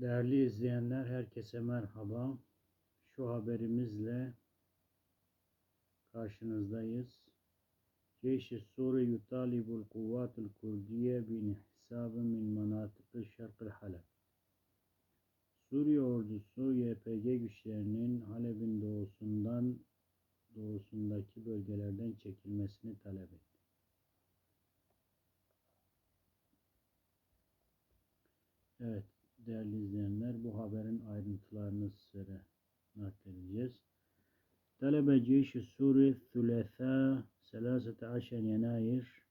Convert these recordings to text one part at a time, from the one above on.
Değerli izleyenler, herkese merhaba. Şu haberimizle karşınızdayız. Ceyş-i Sure yutalibul kuvvatul kurdiye bin hesabı min manatıkı şarkı Halep. Suriye ordusu YPG güçlerinin Halep'in doğusundan doğusundaki bölgelerden çekilmesini talep etti. Evet, değerli izleyenler, bu haberin ayrıntılarını sizlere nakledeceğiz. Talebe Ceyş-i Suri Thületha 13 Yenayir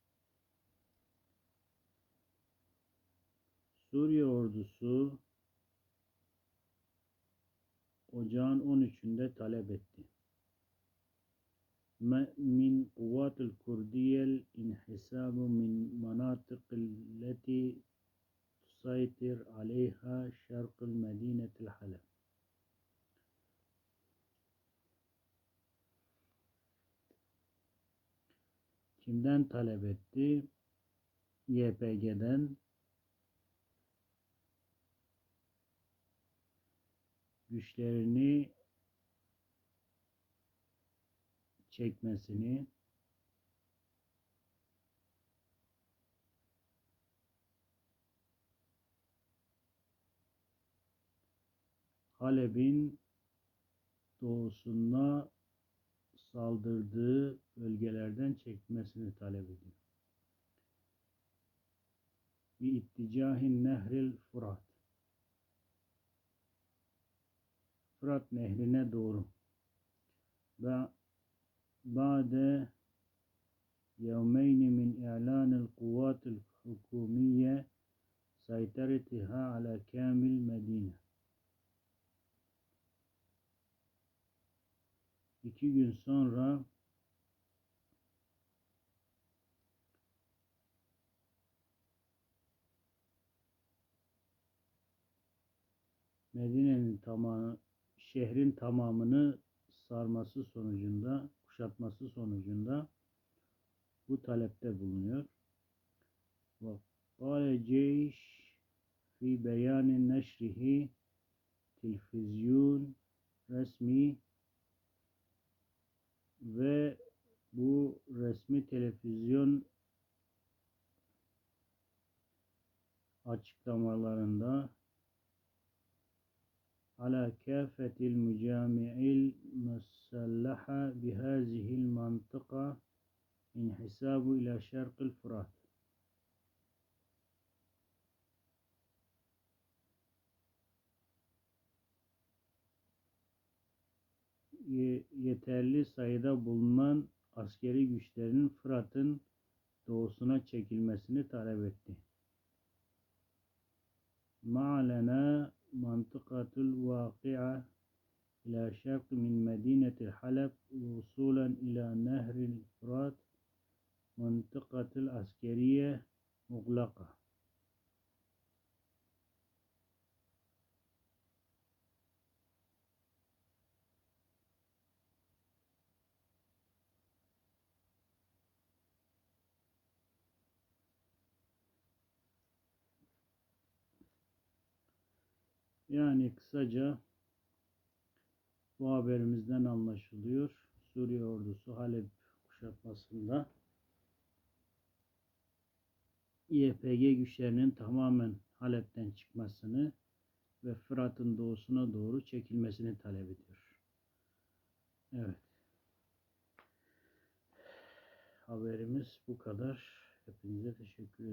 Suriye ordusu ocağın 13'ünde talep etti. min kuvvatul kurdiyel inhisabu min manatıkilleti تسيطر عليها شرق المدينة الحلب Kimden talep etti? YPG'den güçlerini çekmesini Halep'in doğusuna saldırdığı bölgelerden çekmesini talep ediyor. Bir itticahin nehril Fırat. Fırat nehrine doğru. Ve ba'de yevmeyni min i'lanil kuvvatil hukumiye saytaretiha ala kamil medine. İki gün sonra Medine'nin tamamı şehrin tamamını sarması sonucunda, kuşatması sonucunda bu talepte bulunuyor. Ve kâle ceyş fi beyanin neşrihi televizyon resmi ve bu resmi televizyon açıklamalarında ala kâfetil mücami'il musallaha bihâzihil mantıka inhisabu ila şarkıl Fırat yeterli sayıda bulunan askeri güçlerin Fırat'ın doğusuna çekilmesini talep etti. Ma'lena mantıkatul vaki'a ila şark min medineti Halep usulen ila nehril Fırat mantıkatul askeriye muglaka. Yani kısaca bu haberimizden anlaşılıyor. Suriye ordusu Halep kuşatmasında YPG güçlerinin tamamen Halep'ten çıkmasını ve Fırat'ın doğusuna doğru çekilmesini talep ediyor. Evet. Haberimiz bu kadar. Hepinize teşekkür